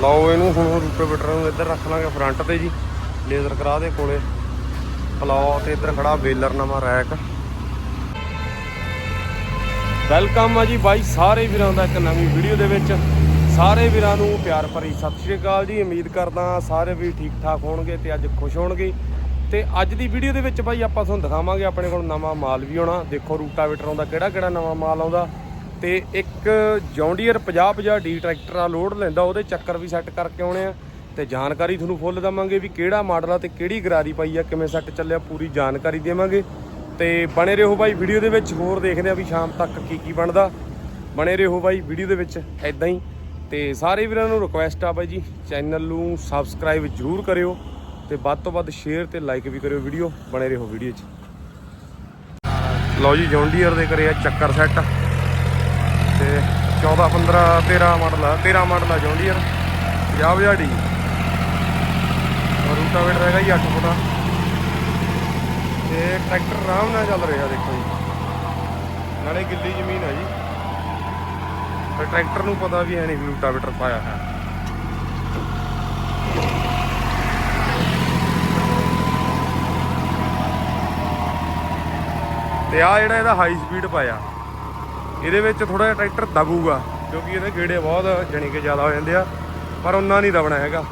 ਲਓ ਇਹਨੂੰ ਹੁਣ ਰੂਟਾਵੇਟਰ ਨੂੰ ਇੱਧਰ ਰੱਖ ਲਾਂਗੇ ਫਰੰਟ ਤੇ ਜੀ ਲੇਜ਼ਰ ਕਰਾ ਦੇ ਕੋਲੇ। ਪਲਾਓ ਤੇ ਇੱਧਰ ਖੜਾ ਵੇਲਰ ਨਵਾਂ ਰੈਕ ਵੈਲਕਮ ਆ ਜੀ ਬਾਈ ਸਾਰੇ ਵੀਰਾਂ ਦਾ ਇੱਕ ਨਵੀਂ ਵੀਡੀਓ ਦੇ ਵਿੱਚ। ਸਾਰੇ ਵੀਰਾਂ ਨੂੰ ਪਿਆਰ ਭਰੀ ਸਤਿ ਸ਼੍ਰੀ ਅਕਾਲ ਜੀ। ਉਮੀਦ ਕਰਦਾ ਸਾਰੇ ਵੀ ਠੀਕ ਠਾਕ ਹੋਣਗੇ ਤੇ ਅੱਜ ਖੁਸ਼ ਹੋਣਗੇ। ਤੇ ਅੱਜ ਦੀ ਵੀਡੀਓ ਦੇ ਵਿੱਚ ਬਾਈ ਆਪਾਂ ਤੁਹਾਨੂੰ ਦਿਖਾਵਾਂਗੇ ਆਪਣੇ ਕੋਲ ਨਵਾਂ ਮਾਲ ਵੀ ਆਉਣਾ। ਦੇਖੋ ਰੂਟਾਵੇਟਰ ਆਉਂਦਾ ਕਿਹੜਾ ਕਿਹੜਾ ਨਵਾਂ ਮਾਲ ਆਉਂਦਾ। ਤੇ ਇੱਕ ਜੌਂਡੀਅਰ 50 50 ਡੀ ਟਰੈਕਟਰ ਆ ਲੋਡ ਲੈਂਦਾ, ਉਹਦੇ ਚੱਕਰ ਵੀ ਸੈੱਟ ਕਰਕੇ ਆਉਣੇ ਆ। ਤੇ ਜਾਣਕਾਰੀ ਤੁਹਾਨੂੰ ਫੁੱਲ ਦਵਾਂਗੇ ਵੀ ਕਿਹੜਾ ਮਾਡਲ ਆ ਤੇ ਕਿਹੜੀ ਗਰਾਰੀ ਪਾਈ ਆ, ਕਿਵੇਂ ਸੈੱਟ ਚੱਲਿਆ, ਪੂਰੀ ਜਾਣਕਾਰੀ ਦੇਵਾਂਗੇ। ਤੇ ਬਣੇ ਰਹੋ ਬਾਈ ਵੀਡੀਓ ਦੇ ਵਿੱਚ, ਹੋਰ ਦੇਖਦੇ ਆ ਵੀ ਸ਼ਾਮ ਤੱਕ ਕੀ ਕੀ ਬਣਦਾ। ਬਣੇ ਰਹੋ ਬਾਈ ਵੀਡੀਓ ਦੇ ਵਿੱਚ ਐਦਾਂ ਹੀ। ਤੇ ਸਾਰੇ ਵੀਰਾਂ ਨੂੰ ਰਿਕੁਐਸਟ ਆ ਬਾਈ ਜੀ, ਚੈਨਲ ਨੂੰ ਸਬਸਕ੍ਰਾਈਬ ਜਰੂਰ ਕਰਿਓ ਤੇ ਵੱਧ ਤੋਂ ਵੱਧ ਸ਼ੇਅਰ ਤੇ ਲਾਈਕ ਵੀ ਕਰਿਓ ਵੀਡੀਓ, ਬਣੇ ਰਹੋ ਵੀਡੀਓ 'ਚ। ਲਓ ਜੀ, ਜੌਂਡੀਅਰ ਦੇ ਕਰਿਆ ਚੱਕਰ ਸੈੱਟ 14 15 13 ਮਾਡਲ ਆ 13 ਮਾਡਲ ਆ ਜੌਂਡੀਅਰ 50 ਹਜ਼ਾਰ ਔਰ ਰੂਟਾਵੇਟਰ ਹੈਗਾ ਜੀ 8 ਫੁੱਟ ਦਾ ਤੇ ਟਰੈਕਟਰ ਆਰਾਮ ਨਾਲ ਚੱਲ ਰਿਹਾ ਦੇਖੋ ਜੀ। ਨਾਲੇ ਗਿੱਲੀ ਜ਼ਮੀਨ ਆ ਜੀ। ਤੇ ਟਰੈਕਟਰ ਨੂੰ ਪਤਾ ਵੀ ਹੈ ਨਹੀਂ ਰੂਟਾਵੇਟਰ ਪਾਇਆ ਹੈ। ਤੇ ਆ ਜਿਹੜਾ ਇਹਦਾ ਹਾਈ ਸਪੀਡ ਪਾਇਆ। ਇਹਦੇ ਵਿੱਚ ਥੋੜਾ ਜਿਹਾ ਟਰੈਕਟਰ ਦਬੂਗਾ, ਕਿਉਂਕਿ ਇਹਦੇ ਗੇੜੇ ਬਹੁਤ ਜਣੀ ਕਿ ਜ਼ਿਆਦਾ ਹੋ ਜਾਂਦੇ ਆ, ਪਰ ਉਹਨਾਂ ਨਹੀਂ ਦਬਣਾ ਹੈਗਾ।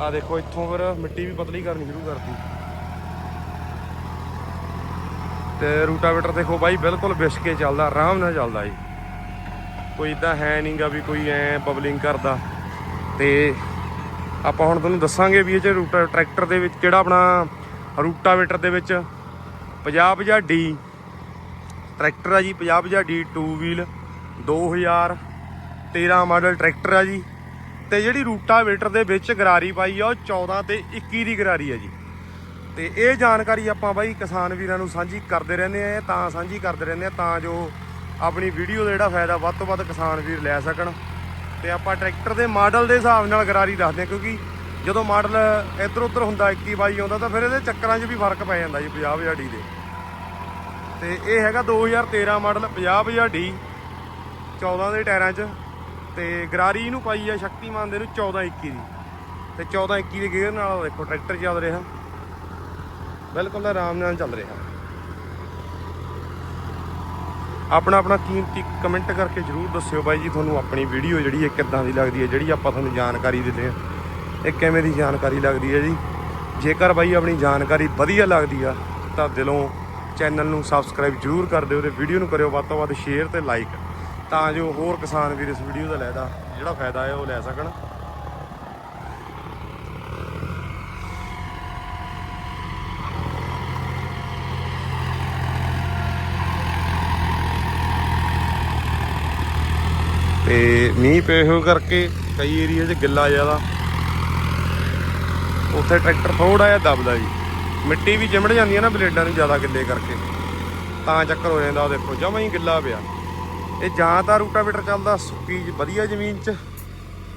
ਆ ਦੇਖੋ, ਇੱਥੋਂ ਫਿਰ ਮਿੱਟੀ ਵੀ ਪਤਲੀ ਕਰਨੀ ਸ਼ੁਰੂ ਕਰਤੀ। ਤੇ ਰੂਟਾਵੇਟਰ ਦੇਖੋ ਬਾਈ, ਬਿਲਕੁਲ ਵਿਸ਼ ਕੇ ਚੱਲਦਾ, ਆਰਾਮ ਨਾਲ ਚੱਲਦਾ ਜੀ। ਕੋਈ ਇਦਾਂ ਹੈ ਨਹੀਂਗਾ ਵੀ ਕੋਈ ਐ ਬਬਲਿੰਗ ਕਰਦਾ। ਤੇ ਆਪਾਂ ਹੁਣ ਤੁਹਾਨੂੰ ਦੱਸਾਂਗੇ ਵੀ ਇਹ ਚ ਰੂਟਾ, ਟਰੈਕਟਰ ਦੇ ਵਿੱਚ ਕਿਹੜਾ ਆਪਣਾ ਰੂਟਾਵੇਟਰ ਦੇ ਵਿੱਚ 50 50 ਡੀ ਟਰੈਕਟਰ ਆ ਜੀ 50 50 ਡੀ 2 ਵੀਲ 2013 ਮਾਡਲ ਟਰੈਕਟਰ ਆ ਜੀ। ਤੇ ਜਿਹੜੀ ਰੂਟਾਵੇਟਰ ਦੇ ਵਿੱਚ ਗਰਾਰੀ ਪਾਈ ਆ, ਉਹ 14 ਤੇ 21 ਦੀ ਗਰਾਰੀ ਆ ਜੀ। ਤੇ ਇਹ ਜਾਣਕਾਰੀ ਆਪਾਂ ਬਾਈ ਕਿਸਾਨ ਵੀਰਾਂ ਨੂੰ ਸਾਂਝੀ ਕਰਦੇ ਰਹਿੰਦੇ ਆ, ਤਾਂ ਸਾਂਝੀ ਕਰਦੇ ਰਹਿੰਦੇ ਆ, ਤਾਂ ਜੋ ਆਪਣੀ ਵੀਡੀਓ ਦਾ ਜਿਹੜਾ ਫਾਇਦਾ ਵੱਧ ਤੋਂ ਵੱਧ ਕਿਸਾਨ ਵੀਰ ਲੈ ਸਕਣ। ਤੇ ਆਪਾਂ ਟਰੈਕਟਰ ਦੇ ਮਾਡਲ ਦੇ ਹਿਸਾਬ ਨਾਲ ਗਰਾਰੀ ਦੱਸਦੇ ਆ ਕਿਉਂਕਿ ਜਦੋਂ ਮਾਡਲ ਇੱਧਰ ਉੱਧਰ ਹੁੰਦਾ 21 22 ਆਉਂਦਾ, ਤਾਂ ਫਿਰ ਇਹਦੇ ਚੱਕਰਾਂ 'ਚ ਵੀ ਫ਼ਰਕ ਪੈ ਜਾਂਦਾ ਜੀ 50 50 ਡੀ ਦੇ। ਤੇ ਇਹ ਹੈਗਾ 2013 ਮਾਡਲ 50 50 ਡੀ 14 ਦੇ ਟਾਇਰਾਂ 'ਚ। ਤੇ ਗਰਾਰੀ ਇਹਨੂੰ ਪਾਈ ਆ ਸ਼ਕਤੀਮਾਨ ਦੇ ਨੂੰ 14 21 ਦੀ। ਤੇ 14 21 ਦੇ ਗੇਅਰ ਨਾਲ ਦੇਖੋ, ਟਰੈਕਟਰ ਚੱਲ ਰਿਹਾ। ਬਿਲਕੁਲ ਆਰਾਮ ਨਾਲ ਚੱਲ ਰਿਹਾ। ਆਪਣਾ ਆਪਣਾ ਕੀਮਤੀ ਕਮੈਂਟ ਕਰਕੇ ਜਰੂਰ ਦੱਸਿਓ ਬਾਈ ਜੀ, ਤੁਹਾਨੂੰ ਆਪਣੀ ਵੀਡੀਓ ਜਿਹੜੀ ਹੈ ਕਿੱਦਾਂ ਦੀ ਲੱਗਦੀ ਹੈ, ਜਿਹੜੀ ਆਪਾਂ ਤੁਹਾਨੂੰ ਜਾਣਕਾਰੀ ਦਿੰਦੇ ਆ ਇਹ ਕਿਵੇਂ ਦੀ ਜਾਣਕਾਰੀ ਲੱਗਦੀ ਹੈ ਜੀ? ਜੇਕਰ ਬਾਈ ਆਪਣੀ ਜਾਣਕਾਰੀ ਵਧੀਆ ਲੱਗਦੀ ਆ, ਤਾਂ ਦਿਲੋਂ ਚੈਨਲ ਨੂੰ ਸਬਸਕ੍ਰਾਈਬ ਜਰੂਰ ਕਰ ਦਿਓ ਤੇ ਵੀਡੀਓ ਨੂੰ ਕਰਿਓ ਵੱਧ ਤੋਂ ਵੱਧ ਸ਼ੇਅਰ ਤੇ ਲਾਈਕ ਤਾਂ ਜੋ ਹੋਰ ਕਿਸਾਨ ਵੀਰ ਇਸ ਵੀਡੀਓ ਦਾ ਲੈਦਾ ਜਿਹੜਾ ਫਾਇਦਾ ਹੈ ਉਹ ਲੈ ਸਕਣ। ਤੇ ਮੀਂਹ ਪਏ ਹੋਏ ਕਰਕੇ ਕਈ ਏਰੀਆ 'ਚ ਗਿੱਲਾ ਜ਼ਿਆਦਾ। ਉੱਥੇ ਟਰੈਕਟਰ ਥੋੜਾ ਜਿਹਾ ਦਬਦਾ ਜੀ। ਮਿੱਟੀ ਵੀ ਚਿਮੜ ਜਾਂਦੀ ਹੈ ਨਾ ਬਲੇਡਾਂ ਨੂੰ ਜ਼ਿਆਦਾ ਗਿੱਲੇ ਕਰਕੇ। ਤਾਂ ਚੱਕਰ ਹੋ ਜਾਂਦਾ ਉਹ ਦੇਖੋ ਜਮਾਂ ਹੀ ਗਿੱਲਾ ਪਿਆ। ਇਹ ਜਾਂ ਤਾਂ ਰੂਟਾਵੇਟਰ ਚੱਲਦਾ ਸੁੱਕੀ ਵਧੀਆ ਜ਼ਮੀਨ 'ਚ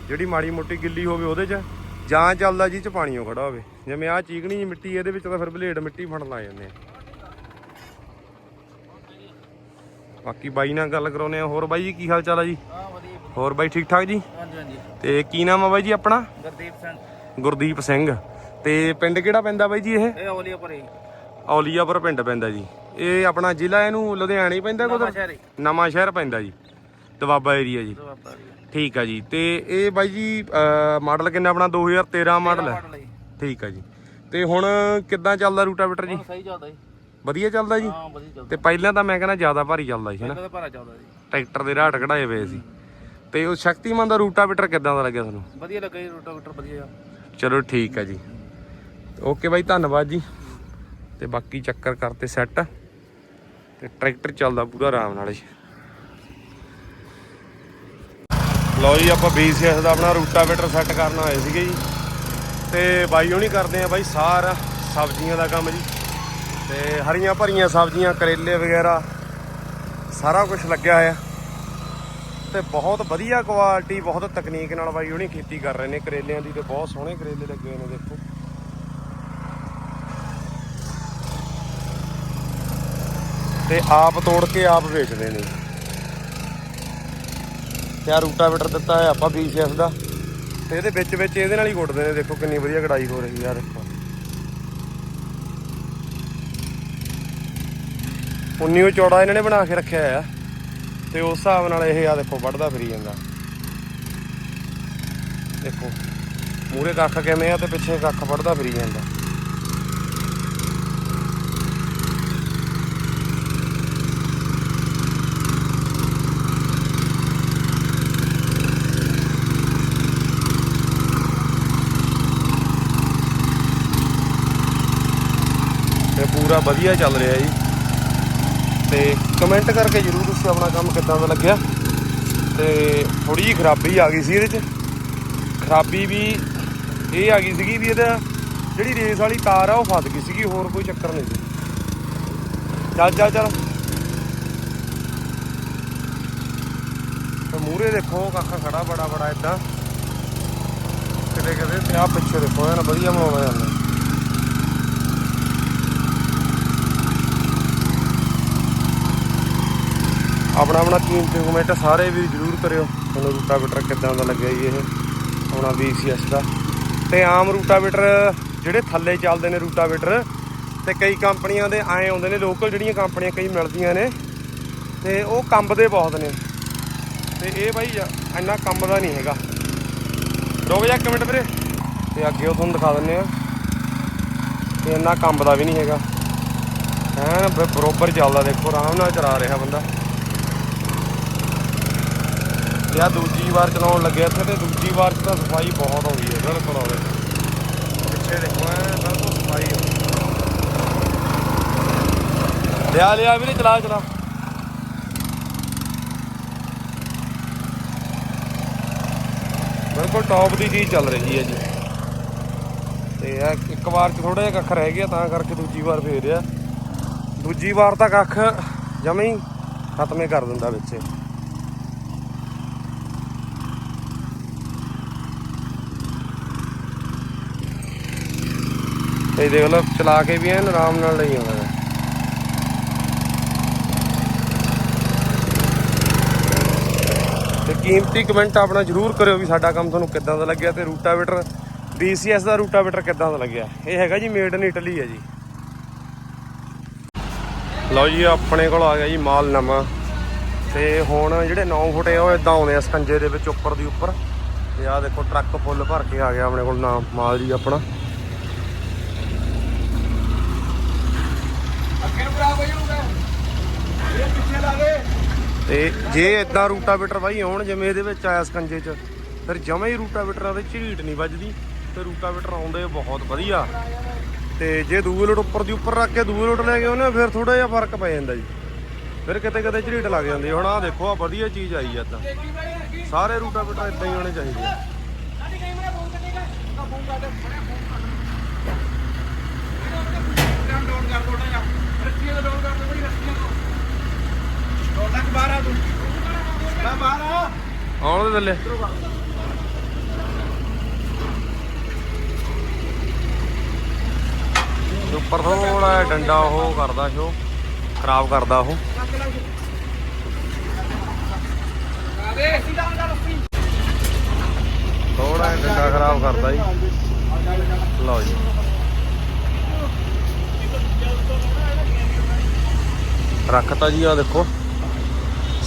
ਜਿਹੜੀ ਮਾੜੀ ਮੋਟੀ ਗਿੱਲੀ ਹੋਵੇ ਉਹਦੇ 'ਚ ਜਾਂ ਚੱਲਦਾ ਜੀ 'ਚ ਪਾਣੀਓ ਖੜਾ ਹੋਵੇ। ਜਿਵੇਂ ਆਹ ਚੀਕਣੀ ਜਿਹੀ ਮਿੱਟੀ ਇਹਦੇ ਵਿੱਚ ਤਾਂ ਫਿਰ ਬਲੇਡ ਮਿੱਟੀ ਫੜਨ ਲੱਗ ਜਾਂਦੇ ਆ। ਬਾਕੀ ਬਾਈ ਨਾਲ ਗੱਲ ਕਰਾਉਨੇ ਆ। ਹੋਰ ਬਾਈ ਜੀ ਕੀ ਹਾਲ ਚਾਲ ਆ ਜੀ? ਹਾਂ ਵਧੀਆ। ਹੋਰ ਬਾਈ ਠੀਕ ਠਾਕ ਜੀ? ਹਾਂਜੀ ਹਾਂਜੀ। ਤੇ ਕੀ ਨਾਮ ਆ ਬਾਈ ਜੀ ਆਪਣਾ? ਗੁਰਦੀਪ ਸਿੰਘ। ਗੁਰਦੀਪ ਸਿੰਘ। ਤੇ ਪਿੰਡ ਕਿਹੜਾ ਪੈਂਦਾ ਬਾਈ ਜੀ ਇਹ? ਇਹ ਔਲੀਆ ਭਰੇ ਔਲੀਆਪੁਰ ਪਿੰਡ ਪੈਂਦਾ ਜੀ। ਇਹ ਆਪਣਾ ਜ਼ਿਲ੍ਹਾ ਇਹਨੂੰ ਲੁਧਿਆਣਾ ਹੀ ਪੈਂਦਾ ਸ਼ਹਿਰੀ ਨਵਾਂ ਸ਼ਹਿਰ ਪੈਂਦਾ ਜੀ। ਦਵਾਬਾ ਏਰੀਆ ਜੀ। ਦੁਆਬਾ ਠੀਕ ਆ ਜੀ। ਤੇ ਇਹ ਬਾਈ ਜੀ ਮਾਡਲ ਕਿੰਨਾ ਆਪਣਾ? 2013 ਮਾਡਲ ਹੈ ਮਾਡਲ ਹੈ ਠੀਕ ਆ ਜੀ। ਤੇ ਹੁਣ ਕਿੱਦਾਂ ਚੱਲਦਾ ਰੂਟਾਵੇਟਰ ਜੀ? ਹੁਣ ਸਹੀ ਚੱਲਦਾ ਜੀ। ਵਧੀਆ ਚੱਲਦਾ ਜੀ? ਹਾਂ ਵਧੀਆ ਚੱਲਦਾ। ਤੇ ਪਹਿਲਾਂ ਤਾਂ ਮੈਂ ਕਹਿੰਦਾ ਜ਼ਿਆਦਾ ਭਾਰੀ ਚੱਲਦਾ ਸੀ ਹਨਾ ਇਹਦਾ ਭਾਰਾ ਚੱਲਦਾ ਜੀ ਟਰੈਕਟਰ ਦੇ ਰਾਟ ਕਢਾਏ ਹੋਏ ਸੀ। ਤੇ ਉਹ ਸ਼ਕਤੀਮਾਨ ਦਾ ਰੂਟਾਵੇਟਰ ਕਿੱਦਾਂ ਦਾ ਲੱਗਿਆ ਤੁਹਾਨੂੰ? ਵਧੀਆ ਲੱਗਾ ਜੀ ਰੋਟਾਵੇਟਰ ਵਧੀਆ। ਚਲੋ ਠੀਕ ਆ ਜੀ। ਓਕੇ ਬਾਈ, ਧੰਨਵਾਦ ਜੀ। ਤੇ ਬਾਕੀ ਚੱਕਰ ਕਰਤੇ ਸੈੱਟ ਤੇ ਟਰੈਕਟਰ ਚੱਲਦਾ ਪੂਰਾ ਆਰਾਮ ਨਾਲ ਜੀ। ਲਓ ਜੀ, ਆਪਾਂ BCS ਦਾ ਆਪਣਾ ਰੂਟਾਵੇਟਰ ਸੈੱਟ ਕਰਨ ਆਏ ਸੀਗੇ ਜੀ। ਤੇ ਬਾਈ ਹੁਣੀ ਕਰਦੇ ਆ ਬਾਈ ਸਾਰਾ ਸਬਜ਼ੀਆਂ ਦਾ ਕੰਮ ਜੀ। ਤੇ ਹਰੀਆਂ ਭਰੀਆਂ ਸਬਜ਼ੀਆਂ, ਕਰੇਲੇ ਵਗੈਰਾ, ਸਾਰਾ ਕੁਝ ਲੱਗਿਆ ਹੋਇਆ। ਤੇ ਬਹੁਤ ਵਧੀਆ ਕੁਆਲਿਟੀ ਬਹੁਤ ਤਕਨੀਕ ਨਾਲ ਬਾਈ ਉਹਨੇ ਖੇਤੀ ਕਰ ਰਹੇ ਨੇ। ਕਰੇਲਿਆਂ ਦੀ ਤੇ ਬਹੁਤ ਸੋਹਣੇ ਕਰੇਲੇ ਲੱਗੇ ਹੋਏ ਨੇ ਦੇਖੋ। ਤੇ ਆਪ ਤੋੜ ਕੇ ਆਪ ਵੇਚਦੇ ਨੇ। ਤੇ ਆ ਰੂਟਾਵੇਟਰ ਦਿੱਤਾ ਹੈ ਆਪਾਂ BCS ਦਾ। ਤੇ ਇਹਦੇ ਵਿੱਚ ਵਿੱਚ ਇਹਦੇ ਨਾਲ ਹੀ ਕੁੱਟਦੇ ਨੇ। ਦੇਖੋ ਕਿੰਨੀ ਵਧੀਆ ਕਢਾਈ ਹੋ ਰਹੀ ਆ, ਦੇਖੋ। ਉਨੀ ਉਹ ਚੌੜਾ ਇਹਨਾਂ ਨੇ ਬਣਾ ਕੇ ਰੱਖਿਆ ਆ। ਤੇ ਉਸ ਹਿਸਾਬ ਨਾਲ ਇਹ ਆ ਦੇਖੋ, ਵੱਢਦਾ ਫਰੀ ਜਾਂਦਾ। ਦੇਖੋ ਮੂਰੇ ਕੱਖ ਕਿਵੇਂ ਆ ਤੇ ਪਿੱਛੇ ਕੱਖ ਵੱਢਦਾ ਫਿਰੀ ਜਾਂਦਾ ਤੇ ਪੂਰਾ ਵਧੀਆ ਚੱਲ ਰਿਹਾ ਜੀ। ਤੇ ਕਮੈਂਟ ਕਰਕੇ ਜਰੂਰ ਤੁਸੀਂ ਆਪਣਾ ਕੰਮ ਕਿੱਦਾਂ ਦਾ ਲੱਗਿਆ। ਤੇ ਥੋੜੀ ਜਿਹੀ ਖਰਾਬੀ ਆ ਗਈ ਸੀ ਇਹਦੇ 'ਚ। ਖਰਾਬੀ ਵੀ ਇਹ ਆ ਗਈ ਸੀਗੀ ਵੀ ਇਹਦਾ ਜਿਹੜੀ ਰੇਸ ਵਾਲੀ ਤਾਰ ਆ ਉਹ ਫਸ ਗਈ ਸੀਗੀ, ਹੋਰ ਕੋਈ ਚੱਕਰ ਨਹੀਂ ਸੀ। ਚੱਲ ਚੱਲ ਚੱਲ। ਤੇ ਮੂਰੇ ਦੇਖੋ, ਕੱਖਾ ਖੜਾ ਬੜਾ ਬੜਾ ਇਦਾਂ ਕਿਤੇ ਕਿਤੇ ਤੇ ਆ ਪਿੱਛੇ ਦੇਖੋ ਇਹਨਾਂ ਵਧੀਆ ਬਣਾਉਣਾ ਜਾਂਦਾ ਆਪਣਾ ਆਪਣਾ ਕੀਮਤੀ ਕਮੈਂਟ ਸਾਰੇ ਵੀ ਜਰੂਰ ਕਰਿਓ। ਤੁਹਾਨੂੰ ਰੂਟਾਵੇਟਰ ਕਿੱਦਾਂ ਦਾ ਲੱਗਿਆ ਜੀ ਇਹ? ਆਪਣਾ VCS ਦਾ। ਤੇ ਆਮ ਰੂਟਾਵੇਟਰ ਜਿਹੜੇ ਥੱਲੇ ਚੱਲਦੇ ਨੇ ਰੂਟਾਵੇਟਰ, ਤੇ ਕਈ ਕੰਪਨੀਆਂ ਦੇ ਆਏ ਆਉਂਦੇ ਨੇ ਲੋਕਲ ਜਿਹੜੀਆਂ ਕੰਪਨੀਆਂ ਕਈ ਮਿਲਦੀਆਂ ਨੇ, ਤੇ ਉਹ ਕੰਬਦੇ ਬਹੁਤ ਨੇ। ਤੇ ਇਹ ਬਾਈ, ਇੰਨਾ ਕੰਬਦਾ ਨਹੀਂ ਹੈਗਾ। ਰੁਕ ਜਾ ਇੱਕ ਮਿੰਟ ਵੀਰੇ। ਤੇ ਅੱਗੇ ਉਹ ਤੁਹਾਨੂੰ ਦਿਖਾ ਦਿੰਨੇ ਆ। ਤੇ ਇੰਨਾ ਕੰਬਦਾ ਵੀ ਨਹੀਂ ਹੈਗਾ। ਐਨ ਬਰੋਬਰ ਚੱਲਦਾ, ਦੇਖੋ, ਆਰਾਮ ਨਾਲ ਚਲਾ ਰਿਹਾ ਬੰਦਾ। ਤੇ ਆ ਦੂਜੀ ਵਾਰ ਚਲਾਉਣ ਲੱਗਿਆ ਇੱਥੇ ਤੇ ਦੂਜੀ ਵਾਰ 'ਚ ਤਾਂ ਸਫ਼ਾਈ ਬਹੁਤ ਹੋ ਗਈ ਹੈ। ਬਿਲਕੁਲ ਉਹਦੇ ਪਿੱਛੇ ਦੇਖੋ ਐ ਬਿਲਕੁਲ ਸਫ਼ਾਈ ਹੋ ਗਈ। ਲਿਆ ਲਿਆ ਵੀ ਨਹੀਂ ਚਲਾ ਚਲਾ। ਬਿਲਕੁਲ ਟੌਪ ਦੀ ਚੀਜ਼ ਚੱਲ ਰਹੀ ਹੈ ਜੀ। ਤੇ ਇਹ ਇੱਕ ਵਾਰ ਚ ਥੋੜਾ ਜਿਹਾ ਕੱਖ ਰਹਿ ਗਿਆ ਤਾਂ ਕਰਕੇ ਦੂਜੀ ਵਾਰ ਫੇਰ ਰਿਹਾ ਦੂਜੀ ਵਾਰ ਤਾਂ ਕੱਖ ਜਮੇ ਹੀ ਖਤਮੇ ਕਰ ਦਿੰਦਾ ਵਿੱਚ। ਇਹ। ਦੇਖ ਲਓ, ਚਲਾ ਕੇ ਵੀ ਐਨ ਆਰਾਮ ਨਾਲ ਲਈ ਆਉਂਦਾ ਹੈ। ਤੇ ਕੀਮਤੀ ਕਮੈਂਟ ਆਪਣਾ ਜਰੂਰ ਕਰਿਓ ਵੀ ਸਾਡਾ ਕੰਮ ਤੁਹਾਨੂੰ ਕਿੱਦਾਂ ਦਾ ਲੱਗਿਆ ਤੇ ਰੂਟਾਵੇਟਰ BCS ਦਾ ਰੂਟਾਵੇਟਰ ਕਿੱਦਾਂ ਦਾ ਲੱਗਿਆ ਇਹ ਹੈਗਾ ਜੀ ਮੇਡ ਇਨ ਇਟਲੀ ਹੈ ਜੀ ਲਓ ਜੀ, ਆਪਣੇ ਕੋਲ ਆ ਗਿਆ ਜੀ ਮਾਲ ਨਵਾਂ ਤੇ ਹੁਣ ਜਿਹੜੇ 9 ਫੁੱਟ ਆ, ਉਹ ਇਦਾਂ ਆਉਂਦੇ ਆ ਸਕੰਜੇ ਦੇ ਵਿੱਚ, ਉੱਪਰ ਦੀ ਉੱਪਰ ਤੇ ਆਹ ਦੇਖੋ, ਟਰੱਕ ਫੁੱਲ ਭਰ ਕੇ ਆ ਗਿਆ ਆਪਣੇ ਕੋਲ ਨਾ ਮਾਲ ਜੀ ਆਪਣਾ ਤੇ ਜੇ ਇਦਾਂ ਰੂਟਾਵੇਟਰ ਬਾਈ ਆਉਣ, ਜਿਵੇਂ ਇਹਦੇ ਵਿੱਚ ਆਇਆ ਸਕੰਜੇ 'ਚ, ਫਿਰ ਜਮੇ ਹੀ ਰੂਟਾਵੇਟਰਾਂ ਦੇ ਝੀਟ ਨਹੀਂ ਵੱਜਦੀ ਤੇ ਰੂਟਾਵੇਟਰ ਆਉਂਦੇ ਬਹੁਤ ਵਧੀਆ। ਤੇ ਜੇ ਦੂਏ ਲੋਟ ਉੱਪਰ ਦੀ ਉੱਪਰ ਰੱਖ ਕੇ ਦੂਏ ਲੋਟ ਲੈ ਕੇ ਆਉਂਦੇ ਫਿਰ ਥੋੜਾ ਜਿਹਾ ਫ਼ਰਕ ਪੈ ਜਾਂਦਾ ਜੀ। ਫਿਰ ਕਿਤੇ ਕਿਤੇ ਝਰੀਟ ਲੱਗ ਜਾਂਦੀ ਹੁਣ ਆਹ ਦੇਖੋ ਆ ਵਧੀਆ ਚੀਜ਼ ਆਈ ਆ ਤਾਂ ਸਾਰੇ ਰੂਟਾਵੇਟਰ ਇਦਾਂ ਹੀ ਹੋਣੇ ਚਾਹੀਦੇ ਆ। ਆਉਣ ਦੇ ਥੱਲੇ। ਉੱਪਰ ਥੋੜਾ ਡੰਡਾ ਉਹ ਕਰਦਾ ਸ਼ੋ ਖਰਾਬ ਕਰਦਾ ਉਹ। ਥੋੜਾ ਡੰਡਾ ਖਰਾਬ ਕਰਦਾ ਜੀ। ਲਓ ਜੀ। ਰੱਖਤਾ ਜੀ ਆ ਦੇਖੋ।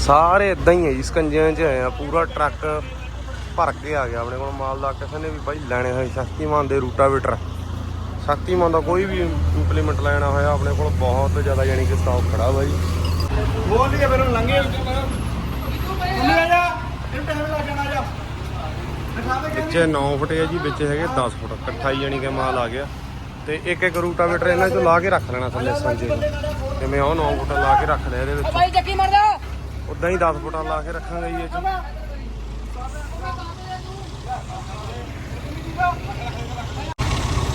ਸਾਰੇ ਇਦਾਂ ਹੀ ਹੈ ਜੀ ਸਕੰਜਿਆਂ 'ਚ ਆਏ ਆ ਪੂਰਾ ਟਰੱਕ ਭਰ ਕੇ ਆ ਗਿਆ ਆਪਣੇ ਕੋਲ ਮਾਲ ਦਾ ਕਿਸੇ ਨੇ ਵੀ ਬਾਈ ਲੈਣੇ ਹੋਏ ਸ਼ਕਤੀਮਾਨ ਦੇ ਰੂਟਾਵੇਟਰ। ਸ਼ਕਤੀਮਾਨ ਦਾ ਕੋਈ ਵੀ ਇੰਪਲੀਮੈਂਟ ਲੈਣਾ ਹੋਇਆ ਆਪਣੇ ਕੋਲ ਬਹੁਤ ਜ਼ਿਆਦਾ ਯਾਨੀ ਕਿ ਸਟਾਕ ਖੜਾ ਬਾਈ। ਬੋਲ ਲਿਆ ਮੈਨੂੰ ਲੰਘੇ। ਉੱਲੀ ਆ ਜਾ? ਇਹਨੂੰ ਟਾਈਮ ਲੱਗ ਜਾਣਾ ਜਾ। ਦਿਖਾ ਦੇ ਵਿੱਚ 9 ਫੁੱਟ ਹੈ ਜੀ ਵਿੱਚ ਹੈਗੇ 10 ਫੁੱਟ ਇਕੱਠਾ ਹੀ ਯਾਨੀ ਕਿ ਮਾਲ ਆ ਗਿਆ। ਤੇ ਇੱਕ ਇੱਕ ਰੂਟਾਵੇਟਰ ਇਹਨਾਂ ਚੋਂ ਲਾ ਕੇ ਰੱਖ ਲੈਣਾ ਥੱਲੇ ਸੰਜੇ ਨੂੰ। ਜਿਵੇਂ ਉਹ 9 ਫੁੱਟ ਲਾ ਕੇ ਰੱਖ ਲਿਆ ਇਹਦੇ ਵਿੱਚ। ਭਾਈ ਚੱਕੀ ਮਰਦਾ। ਉਦਾਂ ਹੀ 10 ਫੁੱਟਾਂ ਲਾ ਕੇ ਰੱਖਾਂਗੇ ਜੀ ਇਹ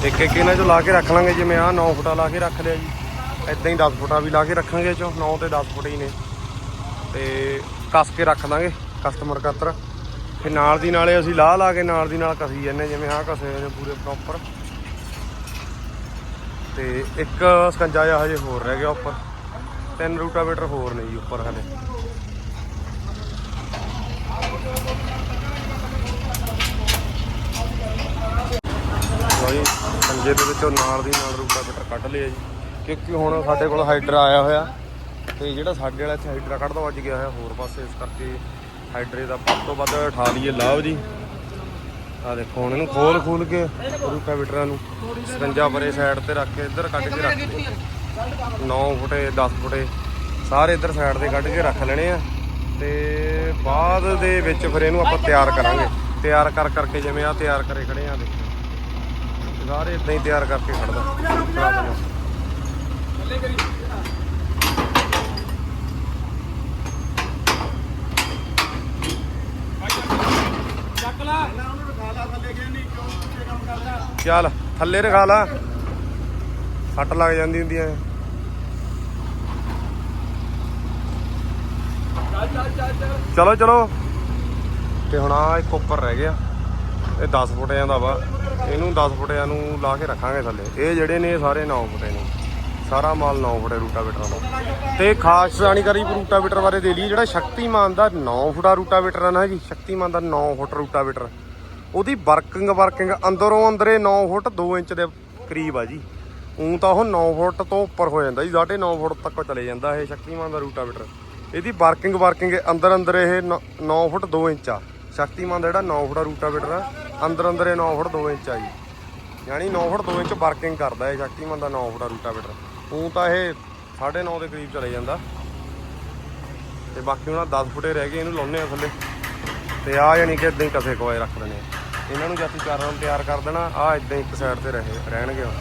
ਇੱਕ ਇੱਕ ਇਹਨਾਂ ਚੋਂ ਲਾ ਕੇ ਰੱਖ ਲਾਂਗੇ, ਜਿਵੇਂ ਆਹ 9 ਫੁੱਟਾਂ ਲਾ ਕੇ ਰੱਖ ਲਿਆ ਜੀ। ਇਦਾਂ ਹੀ 10 ਫੁੱਟਾਂ ਵੀ ਲਾ ਕੇ ਰੱਖਾਂਗੇ ਚੋਂ 9 ਤੇ 10 ਫੁੱਟ ਹੀ ਨੇ। ਤੇ ਕੱਸ ਕੇ ਰੱਖ ਦਾਂਗੇ ਕਸਟਮਰ ਖਾਤਰ। ਫਿਰ ਨਾਲ ਦੀ ਨਾਲੇ ਅਸੀਂ ਲਾਹ ਲਾ ਕੇ ਨਾਲ ਦੀ ਨਾਲ ਕਸੀ ਜਾਂਦੇ ਜਿਵੇਂ ਆਹ ਕਸੇ ਹੋਏ ਨੇ ਪੂਰੇ ਪ੍ਰੋਪਰ ਤੇ ਇੱਕ ਸਕੰਜਾ ਜਿਹਾ ਹਜੇ ਹੋਰ ਰਹਿ ਗਿਆ ਉੱਪਰ। ਤਿੰਨ ਰੂਟਾਵੇਟਰ ਹੋਰ ਨੇ ਜੀ ਉੱਪਰ ਹਲੇ। ਜੀ ਸੰਜੇ ਦੇ ਵਿੱਚੋਂ ਨਾਲ ਦੀ ਨਾਲ ਰੂਟਾਵੇਟਰ ਕੱਢ ਲਿਆ ਜੀ। ਕਿਉਂਕਿ ਹੁਣ ਸਾਡੇ ਕੋਲ ਹਾਈਡਰਾ ਆਇਆ ਹੋਇਆ, ਤੇ ਜਿਹੜਾ ਸਾਡੇ ਵਾਲਾ ਇੱਥੇ ਹਾਈਡਰਾ ਕੱਢਦਾ ਵੱਜ ਗਿਆ ਹੋਇਆ ਹੋਰ ਪਾਸੇ। ਇਸ ਕਰਕੇ ਹਾਈਡਰੇ ਦਾ ਵੱਧ ਤੋਂ ਵੱਧ ਉਠਾ ਲਈਏ ਲਾਭ ਜੀ। ਆ ਦੇਖੋ, ਹੁਣ ਇਹਨੂੰ ਖੋਲ ਖੋਲ ਕੇ ਰੂਟਾਵੇਟਰਾਂ ਨੂੰ ਸਕੰਜਾ ਪਰੇ ਸਾਈਡ ਤੇ ਰੱਖ ਕੇ ਇੱਧਰ ਕੱਢ ਕੇ ਰੱਖ 9 ਫੁੱਟੇ 10 ਫੁੱਟੇ, ਸਾਰੇ ਇੱਧਰ ਸਾਈਡ ਤੇ ਕੱਢ ਕੇ ਰੱਖ ਲੈਣੇ ਆ। ਤੇ ਬਾਅਦ ਦੇ ਵਿੱਚ ਫਿਰ ਇਹਨੂੰ ਆਪਾਂ ਤਿਆਰ ਕਰਾਂਗੇ। ਤਿਆਰ ਕਰ ਕਰਕੇ ਜਿਵੇਂ ਆ ਤਿਆਰ ਕਰੇ ਖੜੇ ਆ ਦੇਖੋ। ਸਾਰੇ ਇਦਾਂ ਹੀ ਤਿਆਰ ਕਰਕੇ ਖੜਦਾ ਚੱਲ, ਥੱਲੇ ਰਖਾ ਲਾ। ਸੱਟ ਲੱਗ ਜਾਂਦੀ ਹੁੰਦੀ ਐ। ਚਲੋ ਚਲੋ। ਤੇ ਹੁਣ ਆ ਇੱਕ ਉੱਪਰ ਰਹਿ ਗਿਆ। ਇਹ 10 ਫੁੱਟਿਆਂ ਦਾ ਵਾ। ਇਹਨੂੰ 10 ਫੁੱਟਿਆਂ ਨੂੰ ਲਾ ਕੇ ਰੱਖਾਂਗੇ ਥੱਲੇ। ਇਹ ਜਿਹੜੇ ਨੇ ਸਾਰੇ 9 ਫੁੱਟੇ ਨੇ। ਸਾਰਾ ਮਾਲ 9 ਫੁੱਟੇ ਰੂਟਾਵੇਟਰਾਂ ਦਾ ਤੇ ਖਾਸ ਜਾਣਕਾਰੀ ਰੂਟਾਵੇਟਰ ਬਾਰੇ ਦੇ ਲਈ, ਜਿਹੜਾ ਸ਼ਕਤੀਮਾਨ ਦਾ 9 ਫੁੱਟਾ ਰੂਟਾਵੇਟਰ ਹੈ ਨਾ ਜੀ, ਸ਼ਕਤੀਮਾਨ ਦਾ 9 ਫੁੱਟ ਰੂਟਾਵੇਟਰ। ਉਹਦੀ ਵਰਕਿੰਗ ਵਰਕਿੰਗ ਅੰਦਰੋਂ ਅੰਦਰੇ 9 ਫੁੱਟ 2 ਇੰਚ ਦੇ ਕਰੀਬ ਆ ਜੀ। ਉਂ ਤਾਂ ਉਹ 9 ਫੁੱਟ ਤੋਂ ਉੱਪਰ ਹੋ ਜਾਂਦਾ ਜੀ। 9.5 ਫੁੱਟ ਤੱਕ ਚਲੇ ਜਾਂਦਾ ਇਹ ਸ਼ਕਤੀਮਾਨ ਦਾ ਰੂਟਾਵੇਟਰ। ਇਹਦੀ ਵਰਕਿੰਗ ਵਰਕਿੰਗ ਅੰਦਰ ਅੰਦਰ ਇਹ 9 ਫੁੱਟ 2 ਇੰਚ ਆ। ਸ਼ਕਤੀਮਾਨ ਦਾ ਜਿਹੜਾ 9 ਫੁੱਟ ਰੂਟਾਵੇਟਰ ਆ ਅੰਦਰ ਅੰਦਰ ਇਹ 9 ਫੁੱਟ 2 ਇੰਚ ਆ ਜੀ। ਯਾਨੀ 9 ਫੁੱਟ 2 ਇੰਚ ਵਰਕਿੰਗ ਕਰਦਾ ਇਹ ਸ਼ਕਤੀਮਾਨ ਦਾ 9 ਫੁੱਟ ਰੂਟਾਵੇਟਰ। ਉਂ ਤਾਂ ਇਹ 9.5 ਦੇ ਕਰੀਬ ਚਲੇ ਜਾਂਦਾ। ਤੇ ਬਾਕੀ ਉਹਨਾਂ 10 ਫੁੱਟੇ ਰਹਿ ਗਏ, ਇਹਨੂੰ ਲਾਉਨੇ ਆ ਥੱਲੇ। ਤੇ ਆ ਯਾਨੀ ਕਿ ਇਦਾਂ ਹੀ ਕਸੇ ਕੋਏ ਰੱਖ ਦੇਣੇ ਇਹਨਾਂ ਨੂੰ ਜਦ ਚਾਰਾਂ ਨੂੰ ਤਿਆਰ ਕਰ ਦੇਣਾ ਆ ਇਦਾਂ ਇੱਕ ਸਾਈਡ ਤੇ ਰਹੇ, ਰਹਿਣਗੇ ਹੁਣ।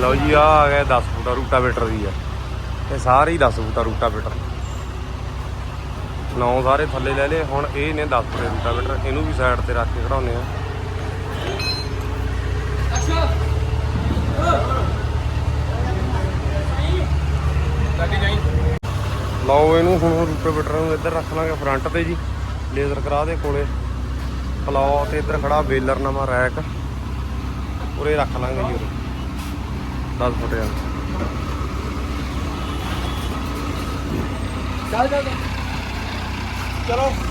ਲਓ ਜੀ ਆ ਆ ਗਿਆ 10 ਫੁੱਟਾ ਰੂਟਾਵੇਟਰ ਦੀ ਆ। ਇਹ ਸਾਰੇ ਹੀ 10 ਫੁੱਟਾ ਰੂਟਾਵੇਟਰ। ਨੌ ਸਾਰੇ ਥੱਲੇ ਲੈ ਲਏ, ਹੁਣ ਇਹ ਨੇ 10 ਫੁੱਟੇ ਰੂਟਾਵੇਟਰ, ਇਹਨੂੰ ਵੀ ਸਾਈਡ ਤੇ ਰੱਖ ਕੇ ਖੜਾਉਨੇ ਆ। ਲਓ ਇਹਨੂੰ ਹੁਣ ਰੂਟਾਵੇਟਰ ਨੂੰ ਇੱਧਰ ਰੱਖ ਲਾਂਗੇ ਫਰੰਟ ਤੇ ਜੀ ਲੇਜ਼ਰ ਕਰਾ ਦੇ ਕੋਲੇ। ਪਲਾਉ ਤੇ ਇੱਧਰ ਖੜਾ ਬੇਲਰ ਨਵਾਂ ਰੈਕ ਉਰੇ ਰੱਖ ਲਾਂਗੇ ਜੀ ਉਰੇ। 10 ਫੁੱਟਿਆਂ ਨੂੰ ਚੱਲ ਚੱਲ। ਚਲੋ।